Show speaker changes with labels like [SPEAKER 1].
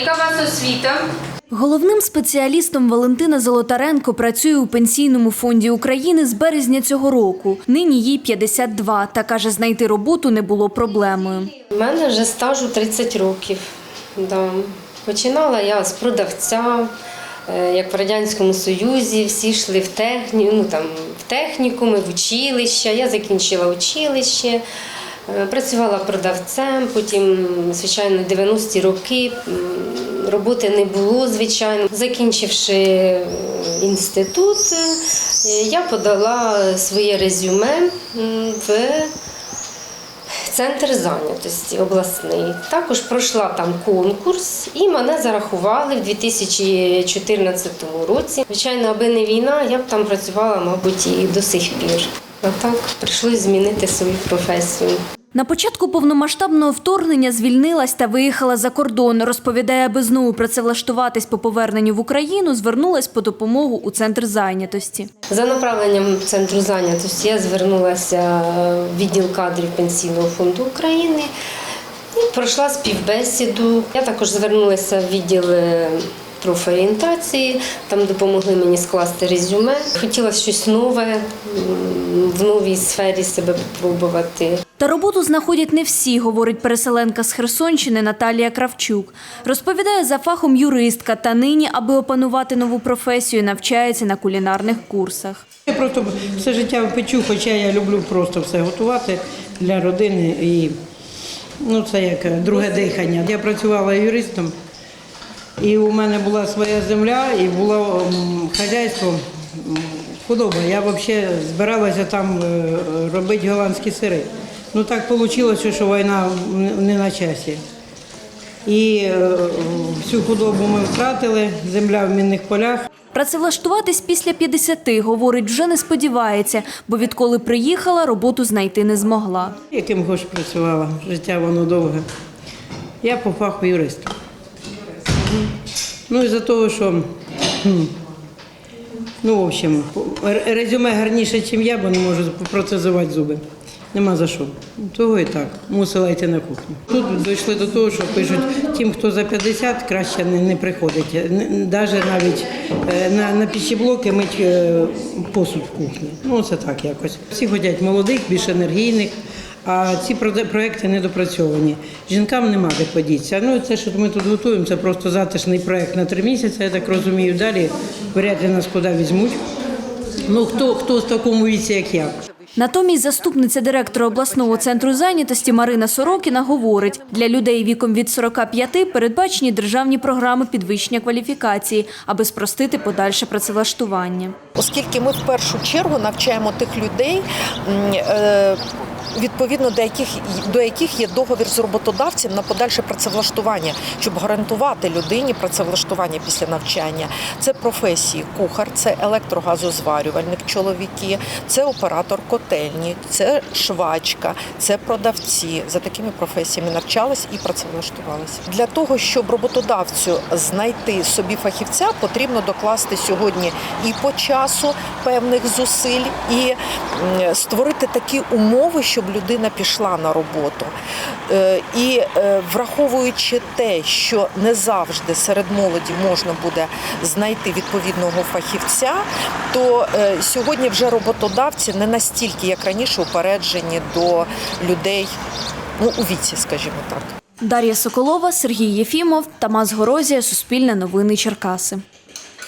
[SPEAKER 1] Яка у вас освіта?
[SPEAKER 2] Головним спеціалістом Валентина Золотаренко працює у пенсійному фонді України з березня цього року. Нині їй 52 та каже, знайти роботу не було проблемою.
[SPEAKER 3] У мене вже стажу 30 років. Да. Починала я з продавця, е, як в Радянському Союзі, всі йшли в, техні, ну, там, в технікуми, в училище. Я закінчила училище, працювала продавцем, потім, звичайно, 90-ті роки роботи не було, звичайно. Закінчивши е, інститут, е, я подала своє резюме в Центр зайнятості обласний. Також пройшла там конкурс і мене зарахували в 2014 році. Звичайно, аби не війна, я б там працювала, мабуть, і до сих пір. А так прийшлось змінити свою професію.
[SPEAKER 2] На початку повномасштабного вторгнення звільнилась та виїхала за кордон. Розповідає, аби знову працевлаштуватись по поверненню в Україну, звернулась по допомогу у центр зайнятості.
[SPEAKER 3] За направленням центру зайнятості я звернулася в відділ кадрів Пенсійного фонду України і пройшла співбесіду. Я також звернулася в відділ е, профорієнтації, там допомогли мені скласти резюме. Хотіла щось нове в новій сфері себе спробувати.
[SPEAKER 2] Та роботу знаходять не всі, говорить переселенка з Херсонщини Наталія Кравчук. Розповідає за фахом юристка та нині, аби опанувати нову професію, навчається на кулінарних курсах.
[SPEAKER 4] Я просто все життя печу, хоча я люблю просто все готувати для родини і ну, це як друге дихання. Я працювала юристом, і у мене була своя земля і було хазяйство худоба. Я взагалі збиралася там е, робити голландські сири. Ну так вийшло, що війна не на часі. І е, всю худобу ми втратили, земля в мінних полях.
[SPEAKER 2] Працевлаштуватись після 50, говорить, вже не сподівається, бо відколи приїхала, роботу знайти не змогла.
[SPEAKER 4] Яким хоч працювала, життя воно довге. Я по фаху юрист. Ну і за того, що, ну, в общем, резюме гарніше, ніж я, бо не можу протезувати зуби. Нема за що. Того і так, мусила йти на кухню. Тут дійшли до того, що пишуть, тим, хто за 50, краще не, не приходить. Навіть навіть е, на, на пічеблоки мить е, посуд в кухні. Ну, це так якось. Всі хочуть молодих, більш енергійних, а ці проекти недопрацьовані. Жінкам нема де подітися. Ну, це, що ми тут готуємо, це просто затишний проект на три місяці, я так розумію. Далі вряд ли нас куди візьмуть. Ну, хто, хто в такому віці, як я.
[SPEAKER 2] Натомість заступниця директора обласного центру зайнятості Марина Сорокіна говорить, для людей віком від 45 передбачені державні програми підвищення кваліфікації, аби спростити подальше працевлаштування.
[SPEAKER 5] оскільки ми в першу чергу навчаємо тих людей. Відповідно до яких до яких є договір з роботодавцем на подальше працевлаштування, щоб гарантувати людині працевлаштування після навчання. Це професії кухар, це електрогазозварювальник, чоловіки, це оператор котельні, це швачка, це продавці. За такими професіями навчались і працевлаштувалися. Для того щоб роботодавцю знайти собі фахівця, потрібно докласти сьогодні і по часу певних зусиль, і створити такі умови, щоб людина пішла на роботу. Е, І е, враховуючи те, що не завжди серед молоді можна буде знайти відповідного фахівця, то е, сьогодні вже роботодавці не настільки, як раніше, упереджені до людей ну, у віці, скажімо так.
[SPEAKER 2] Дар'я Соколова, Сергій Єфімов, Тамас Горозія, Суспільне новини Черкаси.